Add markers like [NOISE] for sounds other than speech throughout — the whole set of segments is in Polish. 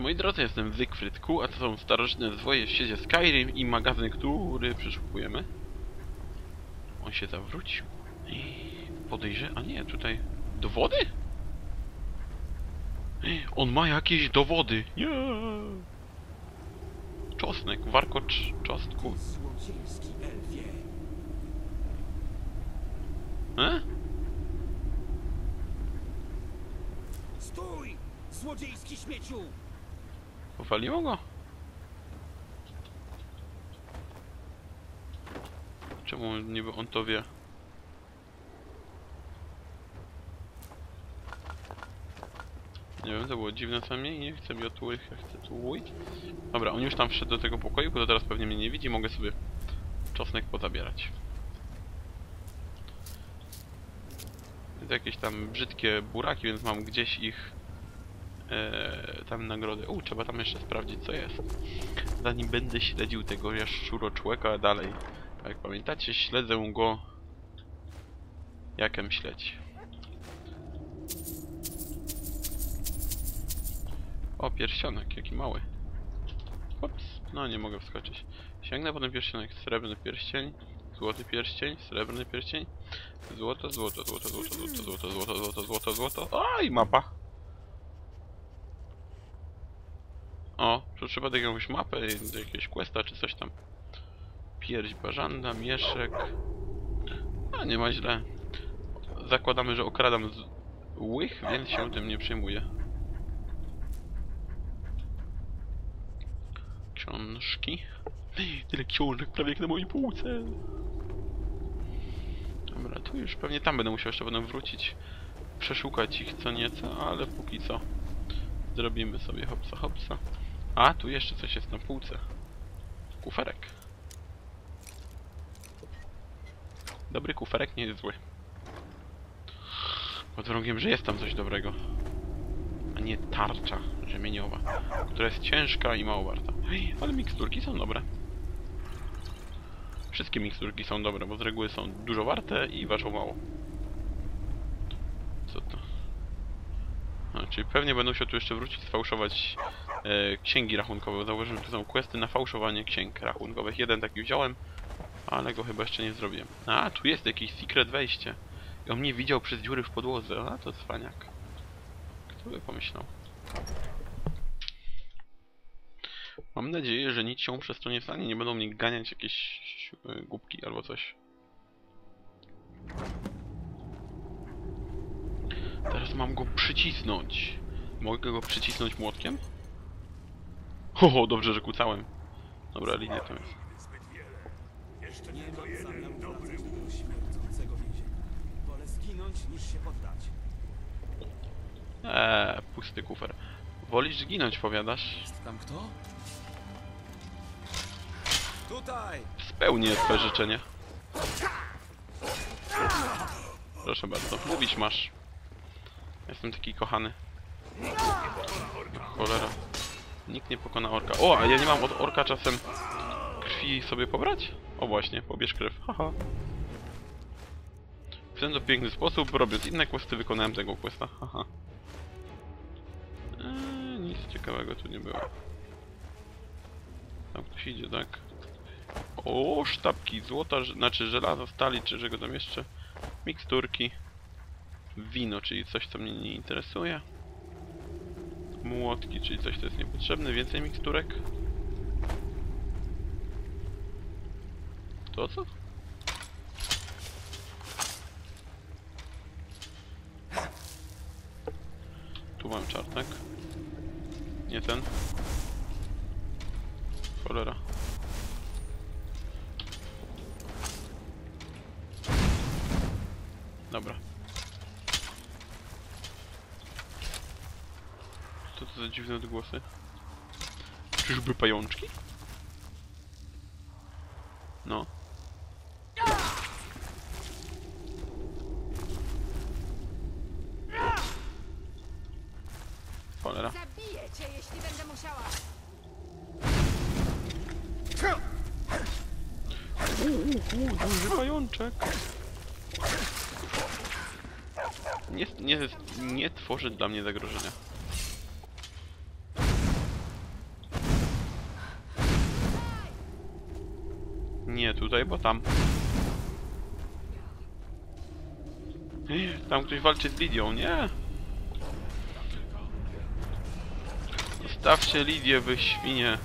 Moi drodzy, jestem Zygfryd Q, a to są starożytne zwoje w świecie Skyrim i magazyn, który przeszukujemy. On się zawrócił. I podejrze... a nie, tutaj... Dowody? On ma jakieś dowody! Nie! Czosnek, warkocz czosnku. E? Stój! Złodziejski śmieciu! Powaliło go? Czemu niby on to wie? Nie wiem, to było dziwne co mnie i nie chcę mi otłuć, ja chcę tu ujść. Dobra, on już tam wszedł do tego pokoju, to teraz pewnie mnie nie widzi, mogę sobie czosnek pozabierać. To jakieś tam brzydkie buraki, więc mam gdzieś ich e, tam nagrody. U, trzeba tam jeszcze sprawdzić co jest. Zanim będę śledził tego jaszczuroczłeka dalej. Jak pamiętacie, śledzę go jakem śledź. O, pierścionek, jaki mały. Ups, no nie mogę wskoczyć. Sięgnę po ten pierścionek, srebrny pierścień, złoty pierścień, srebrny pierścień, złoto, złoto, złoto, złoto, złoto, złoto, złoto, złoto, złoto, złoto. Oj, mapa! O, tu trzeba do jakąś mapę, do jakiegoś questa czy coś tam. Pierś bażanda, mieszek. A nie ma źle. Zakładamy, że okradam z łych, więc się tym nie przejmuję. Książki. Tyle książek, prawie jak na mojej półce. Dobra, tu już pewnie tam będę musiał jeszcze potem wrócić. Przeszukać ich co nieco, ale póki co zrobimy sobie hopsa hopsa. A, tu jeszcze coś jest na półce. Kuferek. Dobry kuferek nie jest zły. Pod warunkiem, że jest tam coś dobrego. A nie tarcza rzemieniowa, która jest ciężka i mało warta. Ej, ale miksturki są dobre. Wszystkie miksturki są dobre, bo z reguły są dużo warte i ważą mało. Co to? Czyli pewnie będą się tu jeszcze wrócić, sfałszować e, księgi rachunkowe. Założyłem, że są questy na fałszowanie księg rachunkowych. Jeden taki wziąłem, ale go chyba jeszcze nie zrobiłem. A, tu jest jakiś secret wejście. I on mnie widział przez dziury w podłodze. A, to cwaniak. Kto by pomyślał? Mam nadzieję, że nic się przez to nie stanie. Nie będą mnie ganiać jakieś e, głupki albo coś. Teraz mam go przycisnąć. Mogę go przycisnąć młotkiem? Ho, dobrze, że kucałem. Dobra, linia to jest. Nie mam zamiaru wracać do tego śmierdzącego więzienia. Wolę zginąć niż się poddać. Eee, pusty kufer. Wolisz zginąć, powiadasz? Jest tam kto? Tutaj! Spełnię twoje życzenie. Proszę bardzo. Mówić masz. Jestem taki kochany. Cholera. Nikt nie pokona orka. O, a ja nie mam od orka czasem krwi sobie pobrać? O właśnie, pobierz krew. Haha. W ten to piękny sposób, robiąc inne questy, wykonałem tego questa. Haha. Eee, nic ciekawego tu nie było. Tam ktoś idzie, tak? O, sztabki złota, znaczy żelazo, stali, czy czego tam jeszcze? Miksturki. Wino, czyli coś, co mnie nie interesuje. Młotki, czyli coś, co jest niepotrzebne. Więcej miksturek. To co? Tu mam czarnek. Nie ten. Cholera. Dobra. To za dziwne odgłosy? Czyżby pajączki? No. Cholera. Zabiję cię, jeśli będę musiała. Uuu, duży pajączek. Nie, nie, nie tworzy dla mnie zagrożenia. Tutaj, bo tam. Tam ktoś walczy z Lidią, nie? Zostawcie Lidię, wy świnie.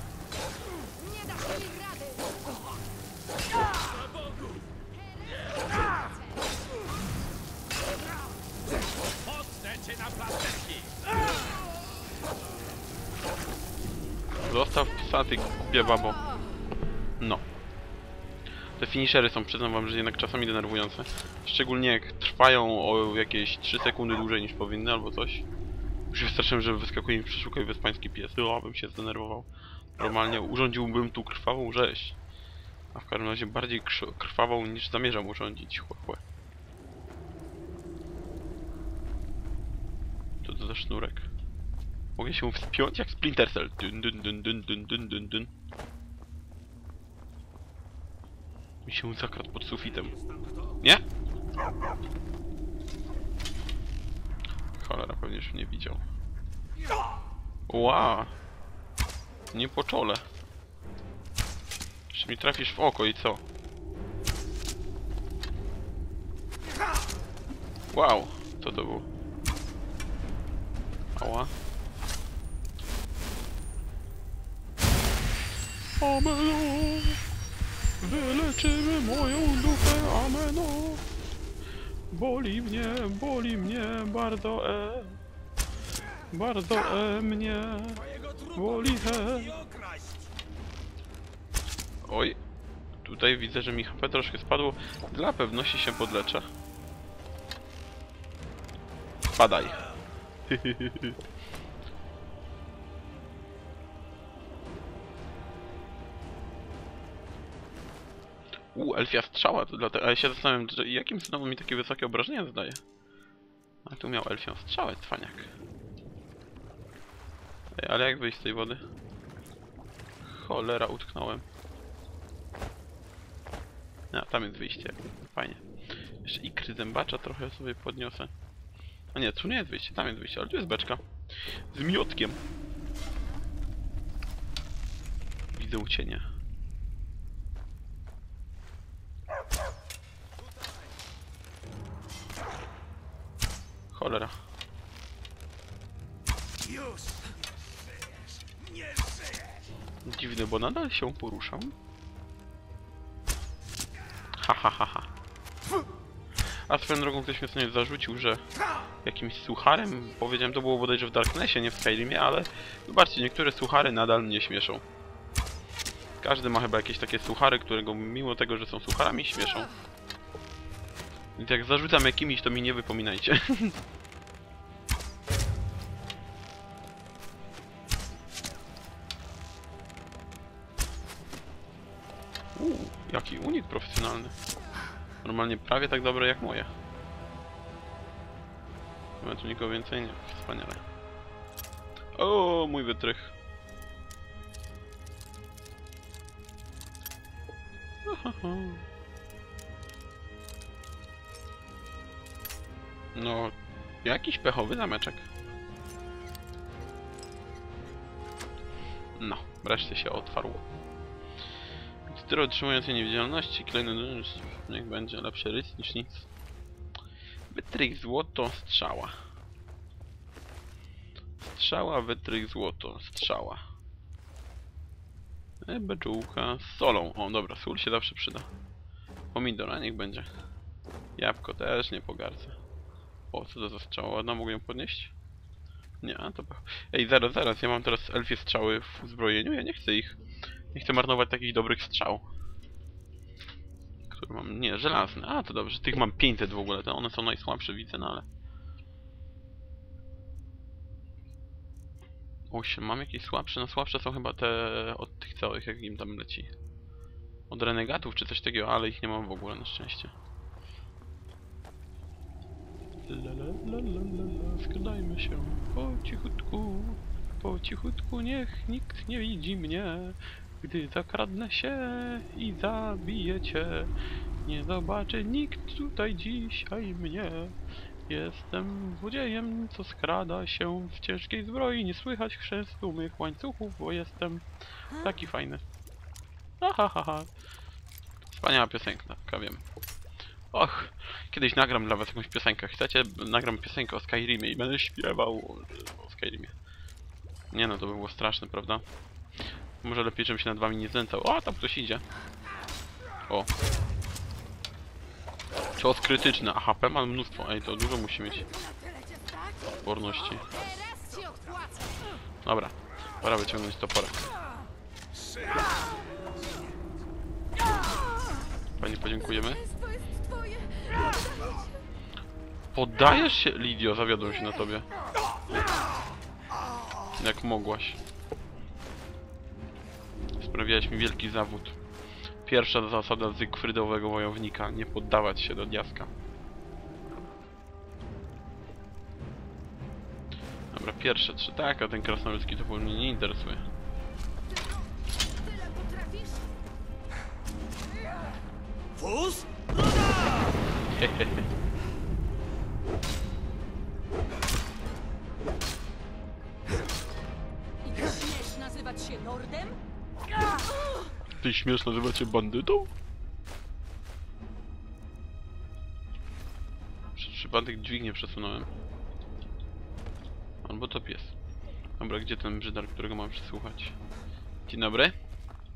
Zostaw psa, ty głupie babo. No. Finishery są, przyznam wam, że jednak czasami denerwujące. Szczególnie jak trwają o jakieś 3 sekundy dłużej niż powinny albo coś. Już się straszyłem, że wyskakuje mi w przeszukaj wyspański pies. O, bym się zdenerwował. Normalnie urządziłbym tu krwawą rzeź. A w każdym razie bardziej krwawą niż zamierzam urządzić. Chłe. Co to za sznurek? Mogę się wspiąć jak Splinter Cell. Dun, dun, dun, dun, dun, dun, dun. Mi się zakradł pod sufitem. Nie? Cholera, pewnie już mnie widział. Ła! Nie po czole. Jeszcze mi trafisz w oko i co? Wow, co to było? Ała. Ameno! Wyleczymy moją dupę, ameno! Boli mnie, boli mnie bardzo e. Bardzo e mnie. Boli he. Oj. Tutaj widzę, że mi HP troszkę spadło. Dla pewności się podleczę. Spadaj. [LAUGHS] U, elfia strzała, to dlatego, ale się zastanawiam, jakim znowu mi takie wysokie obrażenia zadaje. A tu miał elfią strzałę, cwaniak. Ej, ale jak wyjść z tej wody? Cholera, utknąłem. A, tam jest wyjście. Fajnie. Jeszcze ikry zębacza trochę sobie podniosę. A nie, tu nie jest wyjście, tam jest wyjście, ale tu jest beczka. Z miotkiem. Widzę cienie. Cholera. Dziwny, bo nadal się poruszam. Ha ha ha ha. A swoją drogą ktoś mnie sobie zarzucił, że jakimś sucharem, powiedziałem to było bodajże w Darknessie, nie w Skyrimie, ale zobaczcie, niektóre suchary nadal mnie śmieszą. Każdy ma chyba jakieś takie suchary, które go mimo tego, że są sucharami, śmieszą. Więc jak zarzucam jakimiś, to mi nie wypominajcie. [LAUGHS] profesjonalny. Normalnie prawie tak dobre jak moje. Ma tu nikogo więcej? Nie. Wspaniale. O, mój wytrych. No, jakiś pechowy zameczek. No, wreszcie się otwarło. Styro otrzymujący niewidzialności, klejny niech będzie lepszy rys niż nic. Wytrych złoto, strzała. Strzała, wytrych złoto, strzała. E, beczułka z solą. O, dobra, sól się zawsze przyda. Pomidora niech będzie. Jabłko też nie pogardzę. O, co to za strzała? Ładna, mogę ją podnieść? Nie, a to... Ej, zaraz, zaraz, ja mam teraz elfie strzały w uzbrojeniu, ja nie chcę ich. Nie chcę marnować takich dobrych strzał. Które mam... Nie, żelazne. A, to dobrze. Tych mam 500 w ogóle. To one są najsłabsze, widzę, no ale... 8. Mam jakieś słabsze? No słabsze są chyba te od tych całych, jak im tam leci. Od renegatów czy coś takiego, ale ich nie mam w ogóle na szczęście. La, la, la, la, la, la. Skradajmy się po cichutku. Po cichutku, niech nikt nie widzi mnie. Gdy zakradnę się i zabiję cię, nie zobaczy nikt tutaj dzisiaj mnie. Jestem złodziejem, co skrada się w ciężkiej zbroi. Nie słychać chrzęstu mych łańcuchów, bo jestem taki fajny. Ha ha ha ha. Wspaniała piosenka, wiem. Och, kiedyś nagram dla was jakąś piosenkę. Chcecie? Nagram piosenkę o Skyrimie i będę śpiewał o Skyrimie. Nie no, to by było straszne, prawda? Może lepiej, żebym się nad wami nie znęcał. O, tam ktoś idzie. O. Cios krytyczny, a HP mam mnóstwo. Ej, to dużo musi mieć odporności. Dobra, pora wyciągnąć toporek. Pani podziękujemy. Poddajesz się, Lidio, zawiodłem się na tobie. Jak mogłaś. Sprawiałeś mi wielki zawód. Pierwsza zasada zygfrydowego wojownika. Nie poddawać się do diaska. Dobra, pierwsze trzy. Tak, a ten krasnoludzki to mnie nie interesuje. Fus? [LAUGHS] Hehehe. Ty śmiesz nazywać się bandytą? Przez przypadek dźwignię przesunąłem. Albo to pies. Dobra, gdzie ten brzydar, którego mam przesłuchać? Dzień dobry.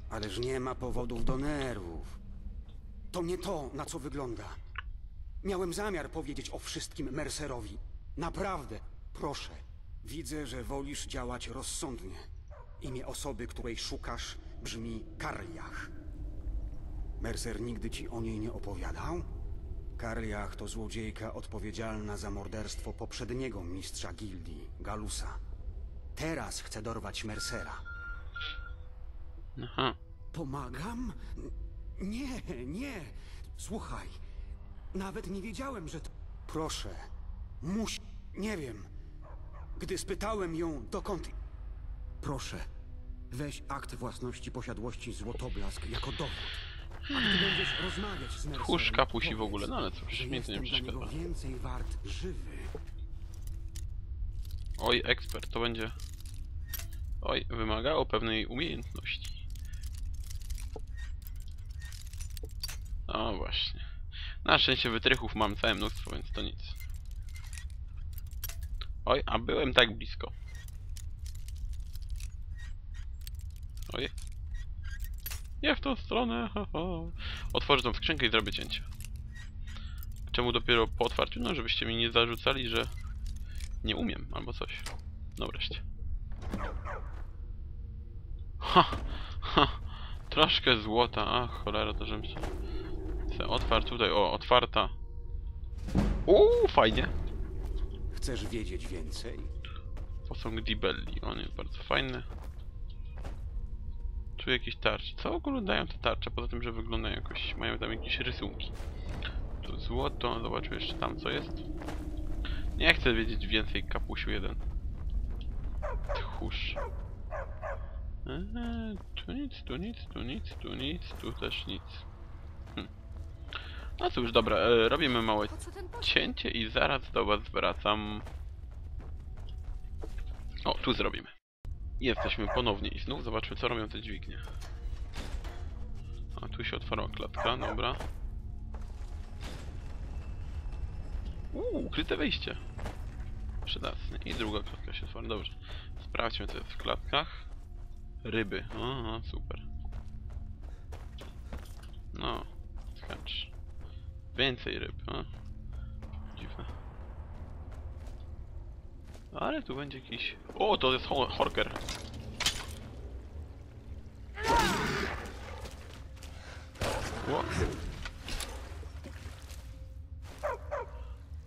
Ależ nie ma powodów do nerwów. To nie to, na co wygląda. Miałem zamiar powiedzieć o wszystkim Mercerowi. Naprawdę, proszę. Widzę, że wolisz działać rozsądnie. Imię osoby, której szukasz, brzmi Karliach. Mercer nigdy ci o niej nie opowiadał? Karliach to złodziejka odpowiedzialna za morderstwo poprzedniego mistrza gildii, Galusa. Teraz chce dorwać Mercera. Aha. Pomagam? Nie, nie. Słuchaj. Nawet nie wiedziałem, że to... Proszę. Musi... Nie wiem. Gdy spytałem ją, dokąd... Proszę. Weź akt własności posiadłości Złotoblask jako dowód. A gdy będziesz rozmawiać z Mercerem, Tchórz kapusi w ogóle, no ale że mnie to nie przeszkadza. więcej wart żywy. Oj, ekspert, to będzie... Oj, wymagało pewnej umiejętności. O właśnie. Na szczęście wytrychów mam całe mnóstwo, więc to nic. Oj, a byłem tak blisko. Oj. Nie w tą stronę, ha, ha. Otworzę tą skrzynkę i zrobię cięcie. Czemu dopiero po otwarciu? No, żebyście mi nie zarzucali, że nie umiem, albo coś. No wreszcie. Ha! Ha! Troszkę złota, a cholera, to żebym się... se otwarł tutaj, o, otwarta. Uuu, fajnie. Chcesz wiedzieć więcej? Posąg Dibelli, on jest bardzo fajny. Czuję jakieś tarcze. Co w ogóle dają te tarcze, poza tym, że wyglądają jakoś, mają tam jakieś rysunki. Tu złoto, zobaczmy jeszcze tam co jest. Nie chcę wiedzieć więcej, kapusiu jeden. Tchórz. Eee, tu nic, tu nic, tu nic, tu nic, tu też nic. Hm. No cóż, dobra, e, robimy małe cięcie i zaraz do was wracam. O, tu zrobimy. Jesteśmy ponownie i znów zobaczmy co robią te dźwignie. A tu się otwarła klatka, dobra. Uuu, ukryte wejście. Przydatne. I druga klatka się otwarła, dobrze. Sprawdźmy co jest w klatkach. Ryby, aha, super. No, skacz. Więcej ryb, a? Dziwne. Ale tu będzie jakiś... O, to jest ho Horker.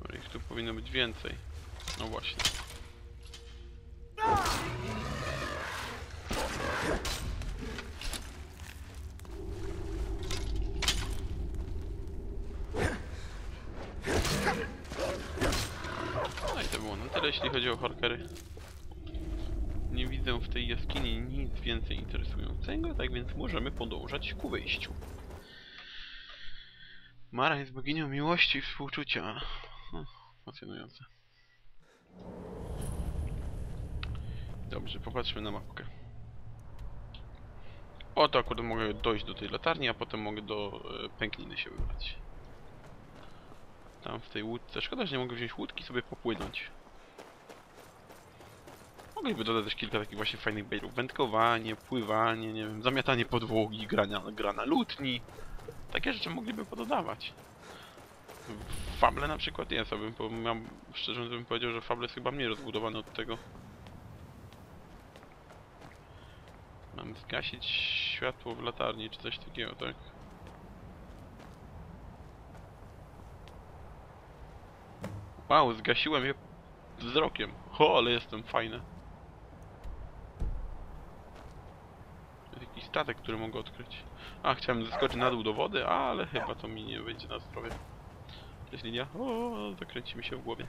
Ale ich tu powinno być więcej. No właśnie. Jeśli chodzi o horkery. Nie widzę w tej jaskini nic więcej interesującego, tak więc możemy podążać ku wyjściu. Mara jest boginią miłości i współczucia. Hm, Fascynujące. Dobrze, popatrzmy na mapkę. O, to akurat mogę dojść do tej latarni, a potem mogę do e, pękniny się wybrać. Tam w tej łódce. Szkoda, że nie mogę wziąć łódki sobie popłynąć. Mogliby dodać kilka takich właśnie fajnych baitów. Wędkowanie, pływanie, nie wiem, zamiatanie podłogi, grania, gra na lutni. Takie rzeczy mogliby pododawać. Fable na przykład jest, a bym, po- miał, szczerze bym powiedział, że Fable jest chyba mniej rozbudowane od tego. Mam zgasić światło w latarni, czy coś takiego, tak? Wow, zgasiłem je wzrokiem. O, ale jestem fajny. Jest jakiś statek, który mogę odkryć. A, chciałem zeskoczyć na dół do wody, ale chyba to mi nie wyjdzie na zdrowie. Cześć Lidia. O, zakręci mi się w głowie.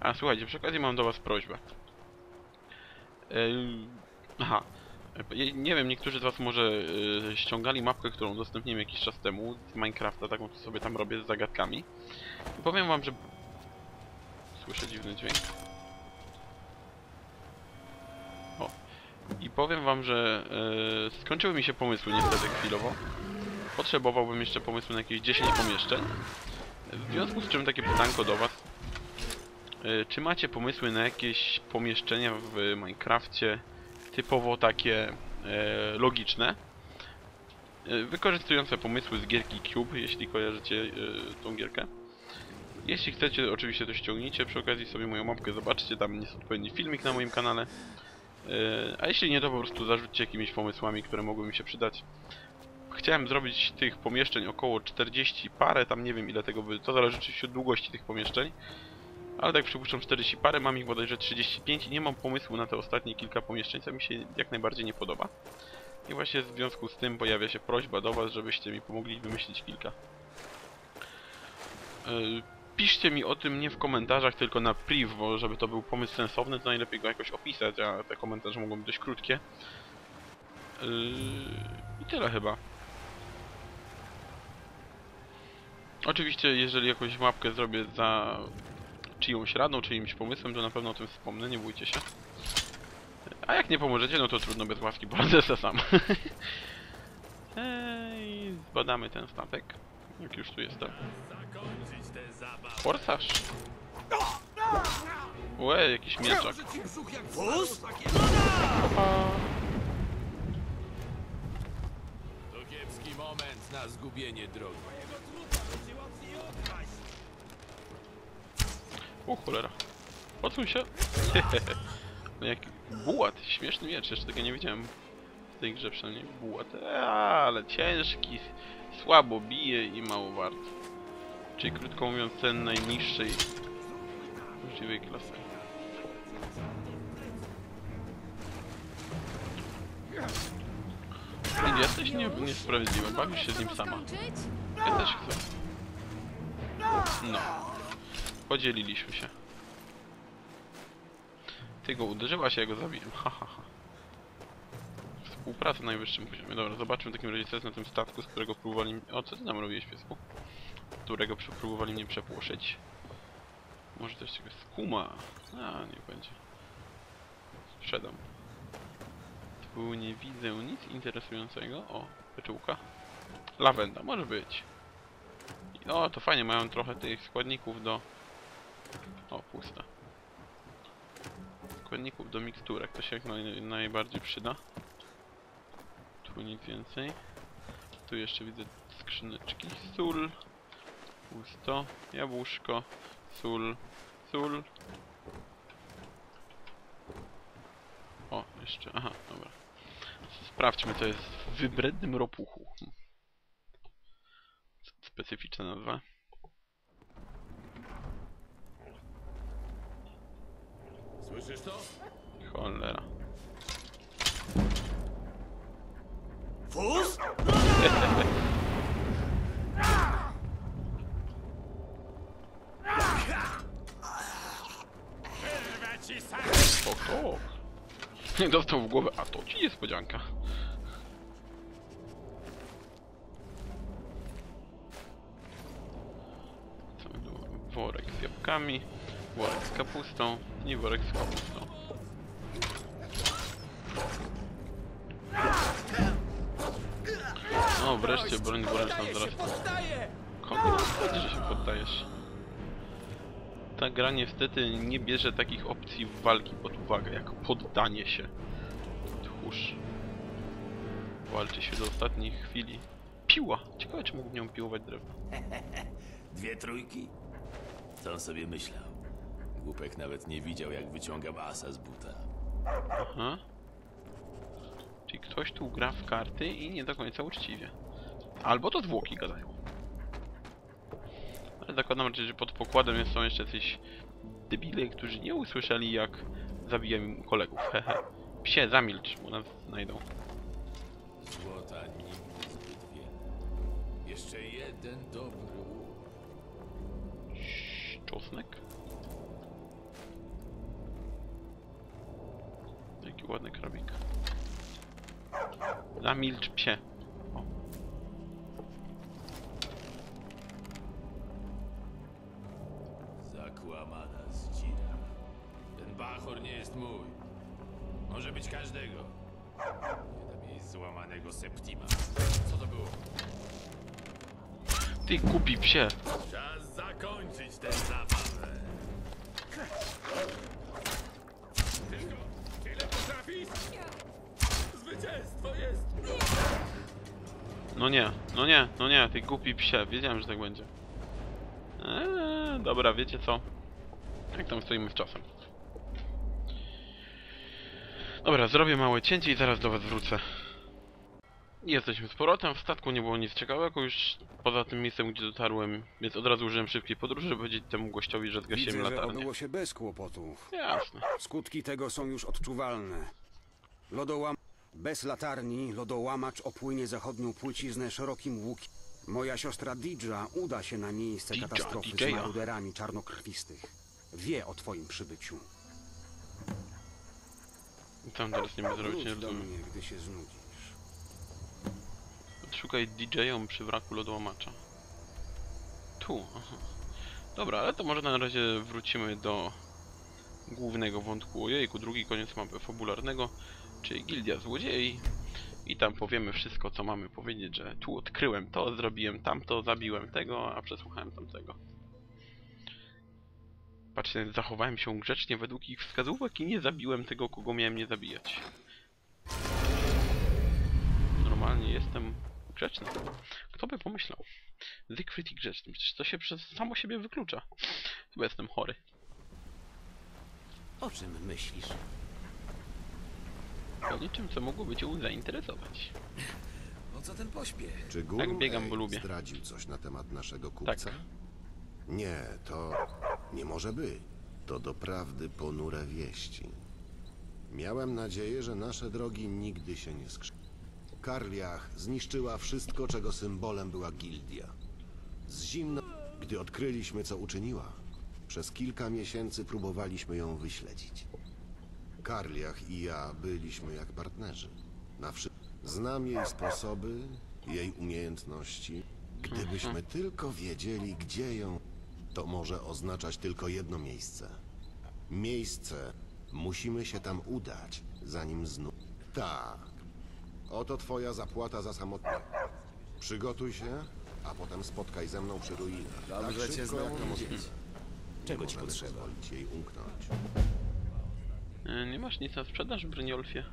A, słuchajcie, przy okazji mam do was prośbę. Ej, Aha. Nie wiem, niektórzy z was może e, ściągali mapkę, którą udostępniłem jakiś czas temu z Minecrafta, taką co sobie tam robię z zagadkami. I powiem wam, że... Słyszę dziwny dźwięk. O. I powiem wam, że e, skończyły mi się pomysły niestety chwilowo. Potrzebowałbym jeszcze pomysłu na jakieś 10 pomieszczeń. W związku z czym takie pytanko do was. E, Czy macie pomysły na jakieś pomieszczenia w Minecrafcie typowo takie e, logiczne? E, wykorzystujące pomysły z gierki Cube, jeśli kojarzycie e, tą gierkę. Jeśli chcecie, oczywiście to ściągnijcie, przy okazji sobie moją mapkę zobaczcie, tam jest odpowiedni filmik na moim kanale. E, a jeśli nie, to po prostu zarzućcie jakimiś pomysłami, które mogły mi się przydać. Chciałem zrobić tych pomieszczeń około 40 parę, tam nie wiem ile tego by... To zależy oczywiście od długości tych pomieszczeń. Ale tak przypuszczam 40 parę, mam ich bodajże 35 i nie mam pomysłu na te ostatnie kilka pomieszczeń, co mi się jak najbardziej nie podoba. I właśnie w związku z tym pojawia się prośba do was, żebyście mi pomogli wymyślić kilka. Piszcie mi o tym nie w komentarzach, tylko na priv, bo żeby to był pomysł sensowny, to najlepiej go jakoś opisać, a te komentarze mogą być dość krótkie. Yy, I tyle chyba. Oczywiście, jeżeli jakąś mapkę zrobię za czyjąś radą, czyimś pomysłem, to na pewno o tym wspomnę, nie bójcie się. A jak nie pomożecie, no to trudno bez łaski, [LAUGHS] se sam. Ej, zbadamy ten statek. Jak już tu jestem. Forsarz. Łe, jakiś mieczak. To kiepski moment na zgubienie drogi. O cholera. Odsuń się. [LAUGHS] no jak bułat, śmieszny miecz, jeszcze tego nie widziałem tej grze przynajmniej. Eee, ale ciężki, słabo bije i mało wart. Czyli krótko mówiąc ten najniższej możliwej klasy. Ej, Jesteś nie, niesprawiedliwa, bawisz się z nim sama. Ja też chcę. No. Podzieliliśmy się. Ty go uderzyłaś, ja go zabiłem. Ha, ha. Współpraca na najwyższym poziomie. Dobra, zobaczmy w takim razie co jest na tym statku, z którego próbowali... O, co ty nam robiłeś, piesku? Którego próbowali mnie przepłoszyć. Może też czegoś skuma. A, niech będzie. Sprzedam. Tu nie widzę nic interesującego. O, beczułka. Lawenda, może być. O, to fajnie, mają trochę tych składników do... O, puste. Składników do miksturek, to się jak naj, najbardziej przyda. Tu nic więcej. Tu jeszcze widzę skrzyneczki. Sól. Pusto. Jabłuszko. Sól. Sól. O, jeszcze, aha, dobra. Sprawdźmy, co jest w wybrednym ropuchu. Specyficzna nazwa. Słyszysz to? Cholera. Fus? O, to! Nie dostał w głowę, a to ci niespodzianka. Worek z jabłkami, worek z kapustą i worek z kapustą. No wreszcie broń dwuręczna poddaję! Kogo chodzi, że się poddajesz? Ta gra niestety nie bierze takich opcji walki pod uwagę, jak poddanie się. Tchórz. Walczy się do ostatniej chwili. Piła! Ciekawe, czy mógł nią piłować drewno. [LAUGHS] Dwie trójki? Co on sobie myślał? Głupek nawet nie widział, jak wyciągam asa z buta. Aha. Czyli ktoś tu gra w karty i nie do końca uczciwie. Albo to zwłoki gadają. Ale zakładam raczej, że pod pokładem są jeszcze jacyś debile, którzy nie usłyszeli jak zabijam kolegów. Hehe. Psie, zamilcz, bo nas znajdą. Złota nigdy zbyt wiele. Jeszcze jeden dobry łuk. Czosnek? Jaki ładny krabik. Zamilcz psie. Ty kupi psie! Czas zakończyć tę zabawę. Tylko tyle potrafisz? Zwycięstwo jest No nie, no nie, no nie, ty głupi psie, wiedziałem, że tak będzie. Eee, dobra, wiecie co? Jak tam stoimy w czasem? Dobra, zrobię małe cięcie i zaraz do was wrócę. Jesteśmy z powrotem, w statku nie było nic ciekawego już poza tym miejscem, gdzie dotarłem, więc od razu użyłem szybkiej podróży, żeby powiedzieć temu gościowi, że zgasiłem Widzę, że latarnię. obyło się bez kłopotów. Jasne. Skutki tego są już odczuwalne. Lodołam... Bez latarni lodołamacz opłynie zachodnią płyciznę szerokim łukiem. Moja siostra Didża uda się na miejsce Didża, katastrofy Didżeja. z maruderami czarnokrwistych. Wie o twoim przybyciu. Tam teraz nie będę zrobić, nie Wróć do rozumiem. mnie, gdy się znudzisz. Szukaj DJ-ą przy wraku lodołamacza. Tu, aha. Dobra, ale to może na razie wrócimy do głównego wątku. Ojejku, drugi koniec mapy fabularnego, czyli Gildia Złodziei. I tam powiemy wszystko, co mamy powiedzieć, że tu odkryłem to, zrobiłem tamto, zabiłem tego, a przesłuchałem tamtego. Patrzcie, zachowałem się grzecznie według ich wskazówek i nie zabiłem tego, kogo miałem nie zabijać. Normalnie jestem grzeczny. Kto by pomyślał? Siegfried i grzeczny. Przecież to się przez samo siebie wyklucza. Chyba jestem chory. O czym myślisz? O niczym, co mogłoby cię zainteresować. O co ten pośpiech? Czy Guru Tak, biegam, bo lubię. zdradził coś na temat naszego kupca? Tak. Nie, to nie może być. To doprawdy ponure wieści. Miałem nadzieję, że nasze drogi nigdy się nie skrzy. Karliach zniszczyła wszystko, czego symbolem była gildia. Z zimno, gdy odkryliśmy, co uczyniła, przez kilka miesięcy próbowaliśmy ją wyśledzić. Karliach i ja byliśmy jak partnerzy. Na. Znam jej sposoby, jej umiejętności. Gdybyśmy tylko wiedzieli, gdzie ją, to może oznaczać tylko jedno miejsce. Miejsce. Musimy się tam udać, zanim znów. Tak. Oto twoja zapłata za samotnie. Przygotuj się, a potem spotkaj ze mną przy ruinach. Dobrze tak cię szybko, jak to możliwe. widzieć. Czego ci możemy potrzeba? pozwolić jej umknąć. E, nie masz nic na sprzedaż, Brynjolfie?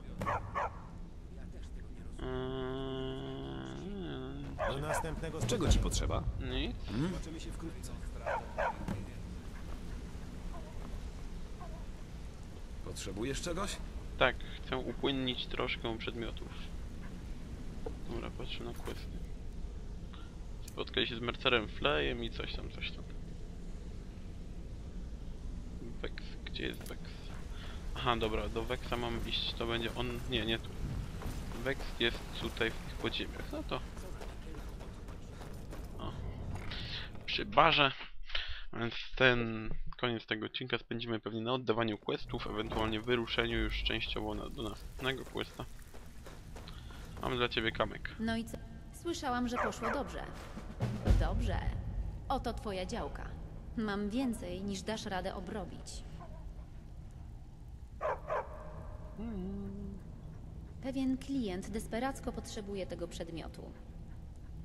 Eee, Do następnego Czego ci potrzeba? nic. Zobaczymy się wkrótce. Potrzebujesz czegoś? Tak, chcę upłynnić troszkę przedmiotów. Dobra, patrzę na questy. Spotkaj się z Mercerem Flejem i coś tam, coś tam. Vex, gdzie jest Vex? Aha, dobra, do Vexa mam iść, to będzie on... Nie, nie tu. Vex jest tutaj w tych podziemiach, no to... O. Przy barze. Więc ten koniec tego odcinka spędzimy pewnie na oddawaniu questów, ewentualnie wyruszeniu już częściowo na, do następnego questa. Mam dla ciebie kamek. No i co? Słyszałam, że poszło dobrze. Dobrze. Oto twoja działka. Mam więcej niż dasz radę obrobić. Pewien klient desperacko potrzebuje tego przedmiotu.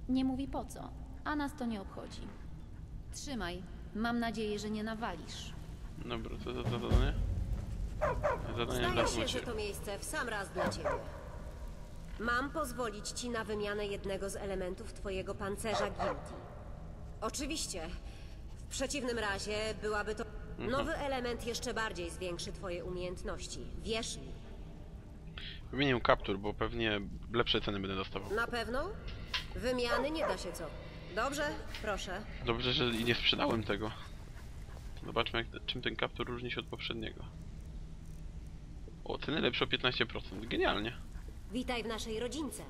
Nie mówi po co, a nas to nie obchodzi. Trzymaj. Mam nadzieję, że nie nawalisz. Dobra, co za zadanie? Zadanie dla Zdaje się, że to miejsce w sam raz dla ciebie. Mam pozwolić ci na wymianę jednego z elementów twojego pancerza Guilty. Oczywiście. W przeciwnym razie byłaby to... Nowy element jeszcze bardziej zwiększy twoje umiejętności. Wierz mi. Wymienię kaptur, bo pewnie lepsze ceny będę dostawał. Na pewno? Wymiany nie da się co. Dobrze? Proszę. Dobrze, że i nie sprzedałem tego. Zobaczmy, jak, czym ten kaptur różni się od poprzedniego. O, ceny lepsze o 15%. Genialnie. Witaj w naszej rodzince.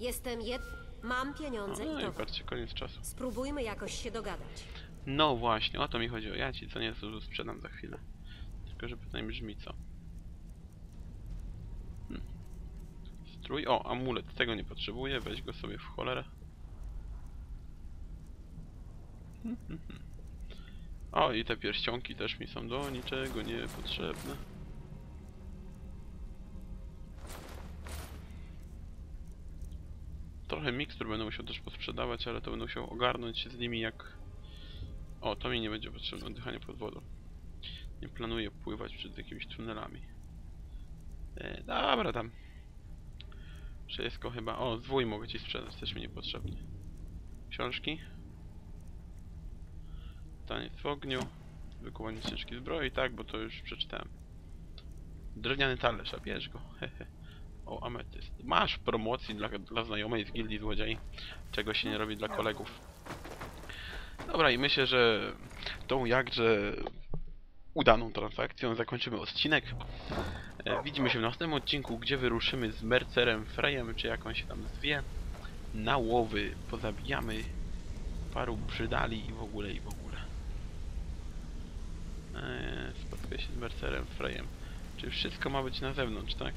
Jestem jed... Mam pieniądze No i towar. patrzcie, koniec czasu. Spróbujmy jakoś się dogadać. No właśnie, o to mi chodziło. Ja ci co nieco sprzedam za chwilę. Tylko, że pytanie brzmi co. Hmm. Strój. O, amulet. Tego nie potrzebuję. Weź go sobie w cholerę. Hmm, hmm, hmm. O, i te pierścionki też mi są do niczego niepotrzebne. Trochę mikstur będę musiał też posprzedawać, ale to będę musiał ogarnąć się z nimi jak... O, to mi nie będzie potrzebne oddychanie pod wodą. Nie planuję pływać przed jakimiś tunelami. E, dobra, tam. Wszystko chyba... O, zwój mogę ci sprzedać, też mi niepotrzebny. Książki. Taniec w ogniu. Wykuwanie ciężkiej zbroi, tak, bo to już przeczytałem. Drewniany talerz, a bierz go. O, ametyst. Masz promocji dla, dla znajomej z gildii złodziei. Czego się nie robi dla kolegów. Dobra, i myślę, że tą jakże udaną transakcją zakończymy odcinek. E, widzimy się w następnym odcinku, gdzie wyruszymy z Mercerem Frejem, czy jak on się tam zwie, na łowy. Pozabijamy paru brzydali i w ogóle, i w ogóle. Eee, się z Mercerem Frejem. Czy wszystko ma być na zewnątrz, tak?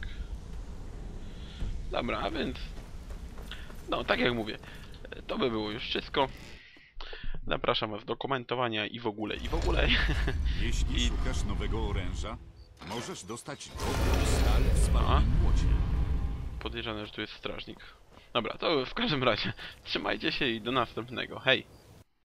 Dobra, a więc... No, tak jak mówię, to by było już wszystko. Zapraszam was do komentowania i w ogóle, i w ogóle. Jeśli [LAUGHS] I- szukasz nowego oręża, możesz dostać dobrą stal w spalonym młocie. Podejrzane, że tu jest strażnik. Dobra, to w każdym razie trzymajcie się i do następnego. Hej!